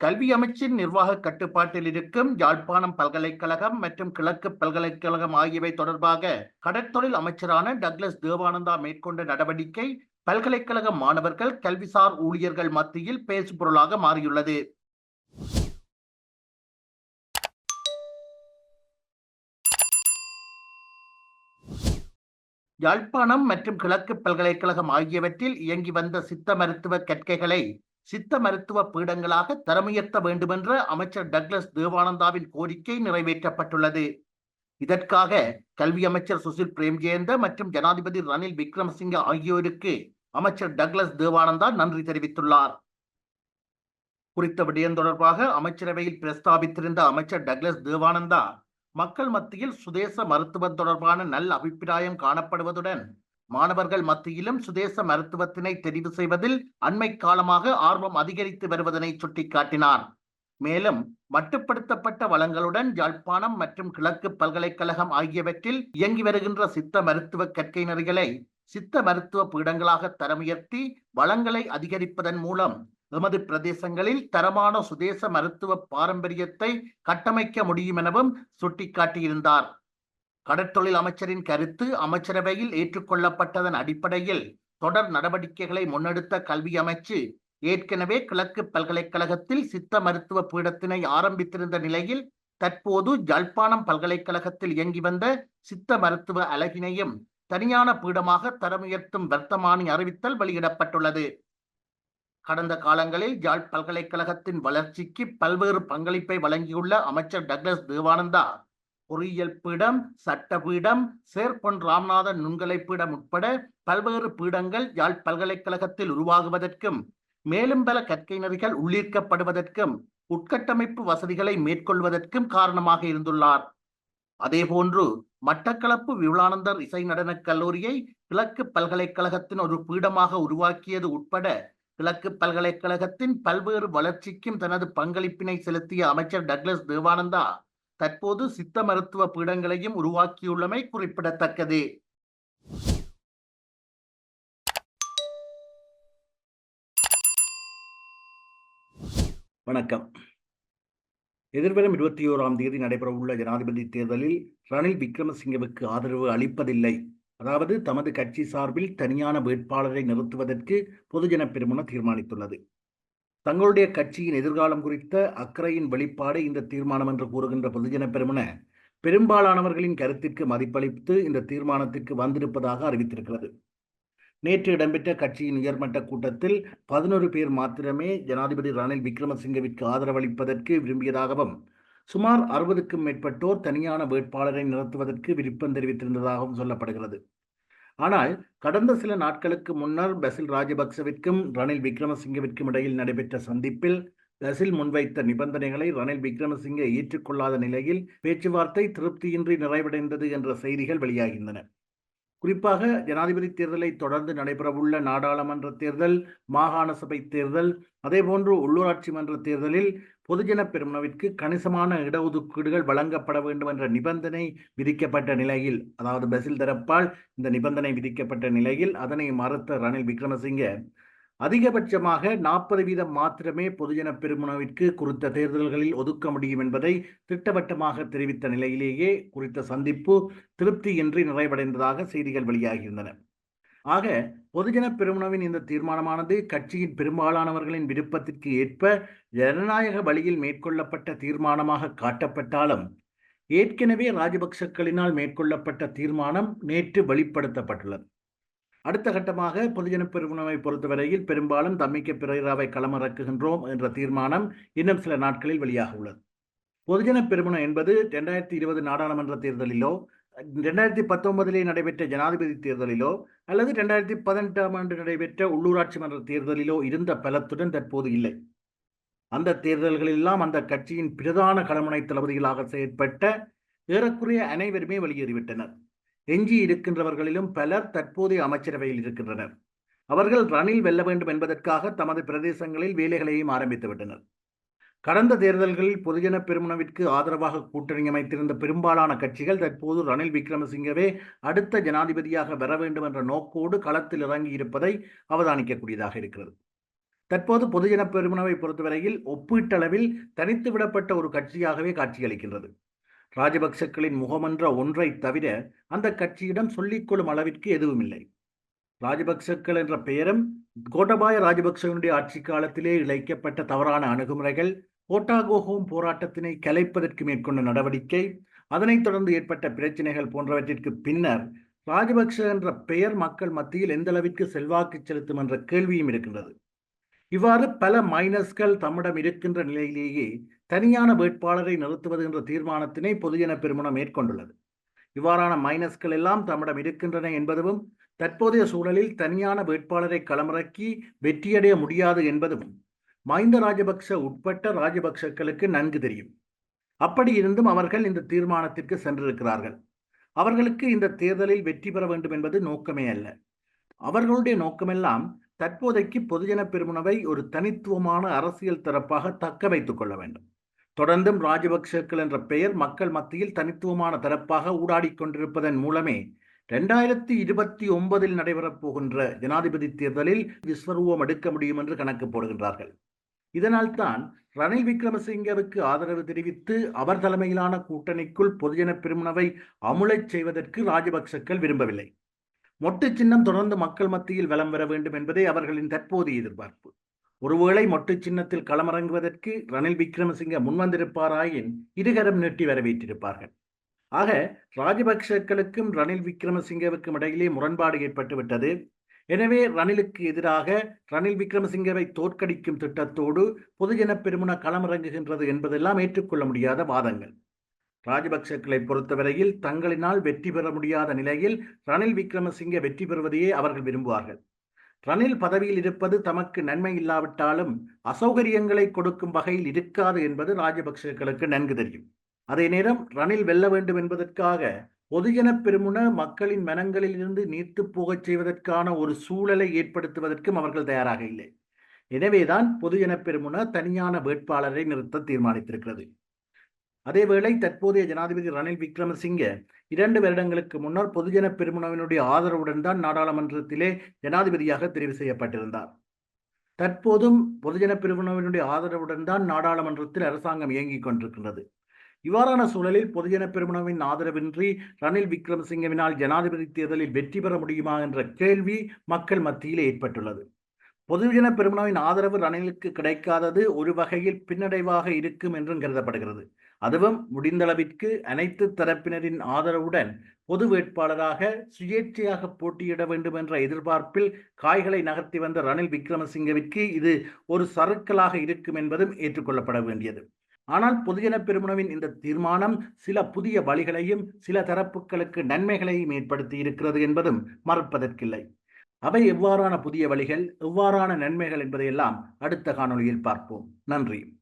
கல்வி அமைச்சின் நிர்வாக கட்டுப்பாட்டில் இருக்கும் யாழ்ப்பாணம் பல்கலைக்கழகம் மற்றும் கிழக்கு பல்கலைக்கழகம் ஆகியவை தொடர்பாக கடற்தொழில் அமைச்சரான டக்ளஸ் தேவானந்தா மேற்கொண்ட நடவடிக்கை பல்கலைக்கழக மாணவர்கள் கல்விசார் ஊழியர்கள் மத்தியில் பேசுபொருளாக மாறியுள்ளது. யாழ்ப்பாணம் மற்றும் கிழக்கு பல்கலைக்கழகம் ஆகியவற்றில் இயங்கி வந்த சித்த மருத்துவ கற்கைகளை சித்த மருத்துவ பீடங்களாக தரமுயர்த்த வேண்டுமென்ற அமைச்சர் டக்ளஸ் தேவானந்தாவின் கோரிக்கை நிறைவேற்றப்பட்டுள்ளது. இதற்காக கல்வி அமைச்சர் சுசில் பிரேம்ஜெயந்த மற்றும் ஜனாதிபதி ரணில் விக்ரமசிங்க ஆகியோருக்கு அமைச்சர் டக்ளஸ் தேவானந்தா நன்றி தெரிவித்துள்ளார். குறித்த விடயம் தொடர்பாக அமைச்சரவையில் பிரஸ்தாபித்திருந்த அமைச்சர் டக்ளஸ் தேவானந்தா மக்கள் மத்தியில் சுதேச மருத்துவம் தொடர்பான நல்ல அபிப்பிராயம் காணப்படுவதுடன் மாணவர்கள் மத்தியிலும் சுதேச மருத்துவத்தினை தெரிவு செய்வதில் அண்மை காலமாக ஆர்வம் அதிகரித்து வருவதனை சுட்டிக்காட்டினார். மேலும் மட்டுப்படுத்தப்பட்ட வளங்களுடன் யாழ்ப்பாணம் மற்றும் கிழக்கு பல்கலைக்கழகம் ஆகியவற்றில் இயங்கி வருகின்ற சித்த மருத்துவ கற்கை நெறிகளை சித்த மருத்துவ பீடங்களாக தரமுயர்த்தி வளங்களை அதிகரிப்பதன் மூலம் எமது பிரதேசங்களில் தரமான சுதேச மருத்துவ பாரம்பரியத்தை கட்டமைக்க முடியும் எனவும் சுட்டிக்காட்டியிருந்தார். கடற்தொழில் அமைச்சரின் கருத்து அமைச்சரவையில் ஏற்றுக்கொள்ளப்பட்டதன் அடிப்படையில் தொடர் நடவடிக்கைகளை முன்னெடுத்த கல்வி அமைச்சு ஏற்கனவே கிழக்கு பல்கலைக்கழகத்தில் சித்த மருத்துவ பீடத்தினை ஆரம்பித்திருந்த நிலையில் தற்போது ஜல்பானம் பல்கலைக்கழகத்தில் இயங்கி வந்த சித்த மருத்துவ அலகினையும் தனியான பீடமாக தரமுயர்த்தும் வர்த்தமானி அறிவித்தல் வெளியிடப்பட்டுள்ளது. கடந்த காலங்களில் யாழ் பல்கலைக்கழகத்தின் வளர்ச்சிக்கு பல்வேறு பங்களிப்பை வழங்கியுள்ள அமைச்சர் டக்ளஸ் தேவானந்தா பொறியியல் பீடம் சட்ட பீடம் சேர்பொன் ராமநாதன் நுண்கலை பீடம் உட்பட பல்வேறு பீடங்கள் யாழ் பல்கலைக்கழகத்தில் உருவாகுவதற்கும் மேலும் பல கற்கை நெறிகள் உள்ளீர்க்கப்படுவதற்கும் உட்கட்டமைப்பு வசதிகளை மேற்கொள்வதற்கும் காரணமாக இருந்துள்ளார். அதேபோன்று மட்டக்களப்பு விவளானந்தர் இசை நடனக் கல்லூரியை கிழக்கு பல்கலைக்கழகத்தின் ஒரு பீடமாக உருவாக்கியது உட்பட கிழக்கு பல்கலைக்கழகத்தின் பல்வேறு வளர்ச்சிக்கும் தனது பங்களிப்பினை செலுத்திய அமைச்சர் டக்ளஸ் தேவானந்தா தற்போது சித்த மருத்துவ பீடங்களையும் உருவாக்கியுள்ளமை குறிப்பிடத்தக்கது. வணக்கம். எதிர்வரும் இருபத்தி ஓராம் தேதி நடைபெறவுள்ள ஜனாதிபதி தேர்தலில் ரணில் விக்ரமசிங்கவுக்கு ஆதரவு அளிப்பதில்லை. அதாவது தமது கட்சி சார்பில் தனியான வேட்பாளரை நிறுத்துவதற்கு பொதுஜன பெருமுன தீர்மானித்துள்ளது. தங்களுடைய கட்சியின் எதிர்காலம் குறித்த அக்கறையின் வெளிப்பாடு இந்த தீர்மானம் என்று கூறுகின்ற பொதுஜன பெருமன பெரும்பாலானவர்களின் கருத்திற்கு மதிப்பளித்து இந்த தீர்மானத்திற்கு வந்திருப்பதாக அறிவித்திருக்கிறது. நேற்று இடம்பெற்ற கட்சியின் உயர்மட்ட கூட்டத்தில் பதினொரு பேர் மாத்திரமே ஜனாதிபதி ரணில் விக்ரமசிங்கவிற்கு ஆதரவளிப்பதற்கு விரும்பியதாகவும் சுமார் அறுபதுக்கும் மேற்பட்டோர் தனியான வேட்பாளரை நிறுத்துவதற்கு விருப்பம் தெரிவித்திருந்ததாகவும் சொல்லப்படுகிறது. ஆனால் கடந்த சில நாட்களுக்கு முன்னர் பசில் ராஜபக்சவிற்கும் ரணில் விக்ரமசிங்கவிற்கும் இடையில் நடைபெற்ற சந்திப்பில் பசில் முன்வைத்த நிபந்தனைகளை ரணில் விக்ரமசிங்க ஏற்றுக்கொள்ளாத நிலையில் பேச்சுவார்த்தை திருப்தியின்றி நிறைவடைந்தது என்ற செய்திகள் வெளியாகின்றன. குறிப்பாக ஜனாதிபதி தேர்தலை தொடர்ந்து நடைபெறவுள்ள நாடாளுமன்ற தேர்தல் மாகாண சபை தேர்தல் அதேபோன்று உள்ளூராட்சி மன்ற தேர்தலில் பொதுஜன பெருமனவிற்கு கணிசமான இடஒதுக்கீடுகள் வழங்கப்பட வேண்டும் என்ற நிபந்தனை விதிக்கப்பட்ட நிலையில் அதாவது பசில் தரப்பால் இந்த நிபந்தனை விதிக்கப்பட்ட நிலையில் அதனை மறுத்த ரணில் விக்ரமசிங்க அதிகபட்சமாக நாற்பது வீதம் மாத்திரமே பொதுஜன பெருமனவிற்கு குறித்த தேர்தல்களில் ஒதுக்க முடியும் என்பதை திட்டவட்டமாக தெரிவித்த நிலையிலேயே குறித்த சந்திப்பு திருப்தியின்றி நிறைவடைந்ததாக செய்திகள் வெளியாகியிருந்தன. ஆக பொதுஜன பெருமுனவின் இந்த தீர்மானமானது கட்சியின் பெரும்பாலானவர்களின் விருப்பத்திற்கு ஏற்ப ஜனநாயக வழியில் மேற்கொள்ளப்பட்ட தீர்மானமாக காட்டப்பட்டாலும் ஏற்கனவே ராஜபக்சக்களினால் மேற்கொள்ளப்பட்ட தீர்மானம் நேற்று வெளிப்படுத்தப்பட்டுள்ளது. அடுத்த கட்டமாக பொதுஜன பெருமுனவை பொறுத்தவரையில் பெரும்பாலும் தம்மிக்க பிறைராவை களமிறக்குகின்றோம் என்ற தீர்மானம் இன்னும் சில நாட்களில் வெளியாக உள்ளது. பொதுஜன பெருமுனம் என்பது இரண்டாயிரத்தி இருபது நாடாளுமன்ற தேர்தலிலோ ரெண்டாயிரத்தி பத்தொன்பதிலே நடைபெற்ற ஜனாதிபதி தேர்தலிலோ அல்லது ரெண்டாயிரத்தி பதினெட்டாம் ஆண்டு நடைபெற்ற உள்ளூராட்சி மன்ற தேர்தலிலோ இருந்த பலத்துடன் தற்போது இல்லை. அந்த தேர்தல்களெல்லாம் அந்த கட்சியின் பிரதான களமுனை தளபதிகளாக செயற்பட்ட ஏறக்குறைய அனைவருமே வெளியேறிவிட்டனர். எஞ்சி இருக்கின்றவர்களிலும் பலர் தற்போதைய அமைச்சரவையில் இருக்கின்றனர். அவர்கள் ரணில் வெல்ல வேண்டும் என்பதற்காக தமது பிரதேசங்களில் வேலைகளையும் ஆரம்பித்து விட்டனர். கடந்த தேர்தல்களில் பொதுஜன பெருமுனவிற்கு ஆதரவாக கூட்டணி அமைத்திருந்த பெரும்பாலான கட்சிகள் தற்போது ரணில் விக்ரமசிங்கவே அடுத்த ஜனாதிபதியாக வர வேண்டும் என்ற நோக்கோடு களத்தில் இறங்கி இருப்பதை அவதானிக்கக்கூடியதாக இருக்கிறது. தற்போது பொதுஜன பெருமனவை பொறுத்தவரையில் ஒப்பீட்டளவில் தனித்து விடப்பட்ட ஒரு கட்சியாகவே காட்சியளிக்கின்றது. ராஜபக்சக்களின் முகமன்ற ஒன்றை தவிர அந்த கட்சியிடம் சொல்லிக்கொள்ளும் அளவிற்கு எதுவும் இல்லை ராஜபக்சக்கள் என்ற பெயரும் கோட்டபாய ராஜபக்சவனுடைய ஆட்சி காலத்திலே இழைக்கப்பட்ட தவறான அணுகுமுறைகள் கோட்டாகோஹோம் போராட்டத்தினை கலைப்பதற்கு மேற்கொண்ட நடவடிக்கை அதனைத் தொடர்ந்து ஏற்பட்ட பிரச்சனைகள் போன்றவற்றிற்கு பின்னர் ராஜபக்ச என்ற பெயர் மக்கள் மத்தியில் எந்த அளவிற்கு செல்வாக்கு செலுத்தும் என்ற கேள்வியும் இருக்கின்றது. இவ்வாறு பல மைனஸ்கள் தம்மிடம் இருக்கின்ற நிலையிலேயே தனியான வேட்பாளரை நிறுத்துவது என்ற தீர்மானத்தினை பொதுஜன பெருமனம் மேற்கொண்டுள்ளது. இவ்வாறான மைனஸ்கள் எல்லாம் தம்மிடம் இருக்கின்றன என்பதும் தற்போதைய சூழலில் தனியான வேட்பாளரை களமிறக்கி வெற்றியடைய முடியாது என்பதும் மஹிந்த ராஜபக்ச உட்பட்ட ராஜபக்சக்களுக்கு நன்கு தெரியும். அப்படி இருந்தும் அவர்கள் இந்த தீர்மானத்திற்கு சென்றிருக்கிறார்கள். அவர்களுக்கு இந்த தேர்தலில் வெற்றி பெற வேண்டும் என்பது நோக்கமே அல்ல. அவர்களுடைய நோக்கமெல்லாம் தற்போதைக்கு பொதுஜன பெருமுனவை ஒரு தனித்துவமான அரசியல் தரப்பாக தக்க வைத்துக் கொள்ள வேண்டும். தொடர்ந்தும் ராஜபக்சக்கள் என்ற பெயர் மக்கள் மத்தியில் தனித்துவமான தரப்பாக ஊடாடி கொண்டிருப்பதன் மூலமே இரண்டாயிரத்தி இருபத்தி ஒன்பதில் நடைபெறப் போகின்ற ஜனாதிபதி தேர்தலில் விஸ்வரூபம் எடுக்க முடியும் என்று கணக்கு போடுகின்றார்கள். இதனால் தான் ரணில் விக்ரமசிங்கவுக்கு ஆதரவு தெரிவித்து அவர் தலைமையிலான கூட்டணிக்குள் பொதுஜன பெருமுனவை அமுலச் செய்வதற்கு ராஜபக்சக்கள் விரும்பவில்லை. மொட்டு சின்னம் தொடர்ந்து மக்கள் மத்தியில் வலம் வர வேண்டும் என்பதே அவர்களின் தற்போதைய எதிர்பார்ப்பு. ஒருவேளை மொட்டு சின்னத்தில் களமிறங்குவதற்கு ரணில் விக்ரமசிங்க முன்வந்திருப்பாராயின் இருகரம் நீட்டி வரவேற்றிருப்பார்கள். ஆக ராஜபக்சக்களுக்கும் ரணில் விக்ரமசிங்கவுக்கும் இடையிலே முரண்பாடு ஏற்பட்டுவிட்டது. எனவே ரணிலுக்கு எதிராக ரணில் விக்ரமசிங்கவை தோற்கடிக்கும் திட்டத்தோடு பொதுஜன பெருமுன களமிறங்குகின்றது என்பதெல்லாம் ஏற்றுக்கொள்ள முடியாத வாதங்கள். ராஜபக்சக்களை பொறுத்தவரையில் தங்களினால் வெற்றி பெற முடியாத நிலையில் ரணில் விக்ரமசிங்க வெற்றி பெறுவதையே அவர்கள் விரும்புவார்கள். ரணில் பதவியில் இருப்பது தமக்கு நன்மை இல்லாவிட்டாலும் அசௌகரியங்களை கொடுக்கும் வகையில் இருக்காது என்பது ராஜபக்சேக்களுக்கு நன்கு தெரியும். அதே நேரம் ரணில் வெல்ல வேண்டும் என்பதற்காக பொதுஜன பெருமுன மக்களின் மனங்களில் இருந்து நீர்த்து போகச் செய்வதற்கான ஒரு சூழலை ஏற்படுத்துவதற்கும் அவர்கள் தயாராக இல்லை. எனவேதான் பொதுஜன பெருமுன தனியான வேட்பாளரை நிறுத்த தீர்மானித்திருக்கிறது. அதேவேளை தற்போதைய ஜனாதிபதி ரணில் விக்ரமசிங்க இரண்டு வருடங்களுக்கு முன்னர் பொதுஜன பெருமுனவினுடைய ஆதரவுடன் தான் நாடாளுமன்றத்திலே ஜனாதிபதியாக தெரிவு செய்யப்பட்டிருந்தார். தற்போதும் பொதுஜன பெருமுனவினுடைய ஆதரவுடன் தான் நாடாளுமன்றத்தில் அரசாங்கம் இயங்கிக் கொண்டிருக்கின்றது. இவ்வாறான சூழலில் பொதுஜன பெருமனவின் ஆதரவின்றி ரணில் விக்ரமசிங்கவினால் ஜனாதிபதி தேர்தலில் வெற்றி பெற முடியுமா என்ற கேள்வி மக்கள் மத்தியில் ஏற்பட்டுள்ளது. பொதுஜன பெருமனவின் ஆதரவு ரணிலுக்கு கிடைக்காதது ஒரு வகையில் பின்னடைவாக இருக்கும் என்றும் கருதப்படுகிறது. அதுவும் முடிந்தளவிற்கு அனைத்து தரப்பினரின் ஆதரவுடன் பொது வேட்பாளராக சுயேட்சையாக போட்டியிட வேண்டும் என்ற எதிர்பார்ப்பில் காய்களை நகர்த்தி வந்த ரணில் விக்ரமசிங்கவிற்கு இது ஒரு சறுக்கலாக இருக்கும் என்பதும் ஏற்றுக்கொள்ளப்பட வேண்டியது. ஆனால் பொதுஜன பெருமுனவின் இந்த தீர்மானம் சில புதிய வழிகளையும் சில தரப்புகளுக்கு நன்மைகளையும் ஏற்படுத்தி இருக்கிறது என்பதும் மறுப்பதற்கில்லை. அவை எவ்வாறான புதிய வழிகள் எவ்வாறான நன்மைகள் என்பதையெல்லாம் அடுத்த காணொளியில் பார்ப்போம். நன்றி.